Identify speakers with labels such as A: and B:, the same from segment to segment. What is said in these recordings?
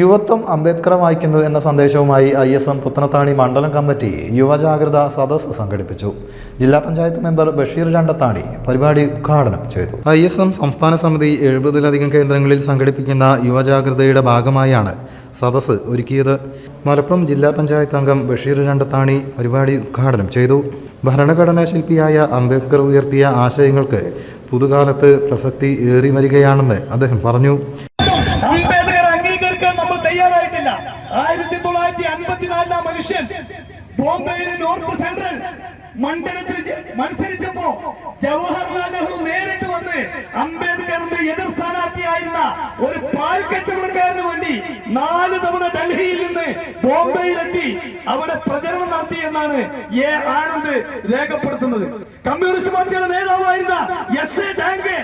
A: യുവത്വം അംബേദ്കർ വായിക്കുന്നു എന്ന സന്ദേശവുമായി ഐ എസ് എം പുത്തനത്താണി മണ്ഡലം കമ്മിറ്റി യുവജാഗ്രത സദസ്സ് സംഘടിപ്പിച്ചു. ജില്ലാ പഞ്ചായത്ത് മെമ്പർ ബഷീർ രണ്ടത്താണി പരിപാടി ഉദ്ഘാടനം ചെയ്തു. ഐ എസ് എം സംസ്ഥാന സമിതി എഴുപതിലധികം കേന്ദ്രങ്ങളിൽ സംഘടിപ്പിക്കുന്ന യുവജാഗ്രതയുടെ ഭാഗമായാണ് സദസ്സ് ഒരുക്കിയത്. മലപ്പുറം ജില്ലാ പഞ്ചായത്ത് അംഗം ബഷീർ രണ്ടത്താണി പരിപാടി ഉദ്ഘാടനം ചെയ്തു. ഭരണഘടനാ ശില്പിയായ അംബേദ്കർ ഉയർത്തിയ ആശയങ്ങൾക്ക് പുതുകാലത്ത് പ്രസക്തി ഏറി വരികയാണെന്ന് അദ്ദേഹം പറഞ്ഞു.
B: തയ്യാറായിട്ടില്ല. ആയിരത്തി തൊള്ളായിരത്തി അൻപത്തിനാലിലാം മനുഷ്യൻ ബോംബെയിലെ നോർത്ത് സെൻട്രൽ മണ്ഡലത്തിൽ മത്സരിച്ചപ്പോ ജവഹർലാൽ നെഹ്റു നേരിട്ട് വന്ന് അംബേദ്കറിന്റെ എതിർ സ്ഥാനാർത്ഥിയായിരുന്ന ഒരു പാൽ കച്ചവടക്കാരന് വേണ്ടി നാല് തവണ ഡൽഹിയിൽ നിന്ന് ബോംബെയിലെത്തി അവിടെ പ്രചരണം നടത്തി എന്നാണ് എ ആനന്ദ് രേഖപ്പെടുത്തുന്നത്. കമ്മ്യൂണിസ്റ്റ് പാർട്ടിയുടെ നേതാവായിരുന്ന എസ് എ ഡാങ്കെ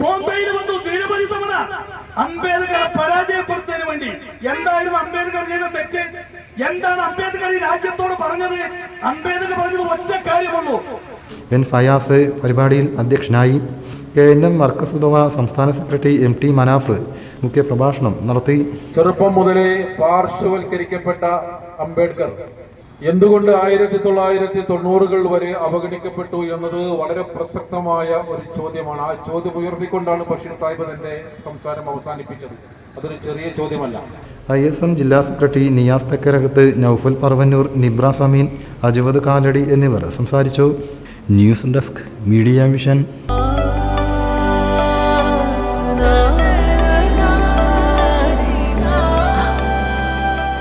B: ബോംബെയിൽ വന്നു നിരവധി തവണ അംബേദ്കറെ പരാജയപ്പെടുത്തുന്നതിന് വേണ്ടി എന്തായിരുന്നു അംബേദ്കർ ചെയ്ത തെറ്റ് എന്താണ് അംബേദ്കർ ഈ രാജ്യത്തോട് പറഞ്ഞത്? അംബേദ്കർ പറഞ്ഞത് ഒറ്റ കാര്യമുള്ളൂ.
A: എൻ ഫയാസ് പരിപാടിയിൽ അധ്യക്ഷനായി കെ എൻ എം മർക്കസുദവ സംസ്ഥാന സെക്രട്ടറി എം ടി മനാഫ് മുഖ്യപ്രഭാഷണം നടത്തി.
C: ചെറുപ്പം മുതലേ പാർശ്വവൽക്കരിക്കപ്പെട്ട അംബേദ്കർ എന്തുകൊണ്ട് ആയിരത്തി തൊള്ളായിരത്തി തൊണ്ണൂറുകൾ വരെ അവഗണിക്കപ്പെട്ടു എന്നത് വളരെ പ്രസക്തമായ ഒരു ചോദ്യമാണ്. ആ ചോദ്യം ഉയർത്തിക്കൊണ്ടാണ് ബഷീർ സാഹിബ് തന്റെ സംസാരം അവസാനിപ്പിച്ചത്. അതൊരു ചെറിയ ചോദ്യമല്ല.
A: ഐ എസ് എം ജില്ലാ സെക്രട്ടറി നിയാസ് തെക്കരകത്ത് നൌഫൽ പറവന്നൂർ നിബ്ര സമീൻ അജുവത് കാലടി എന്നിവർ സംസാരിച്ചു. News desk media vision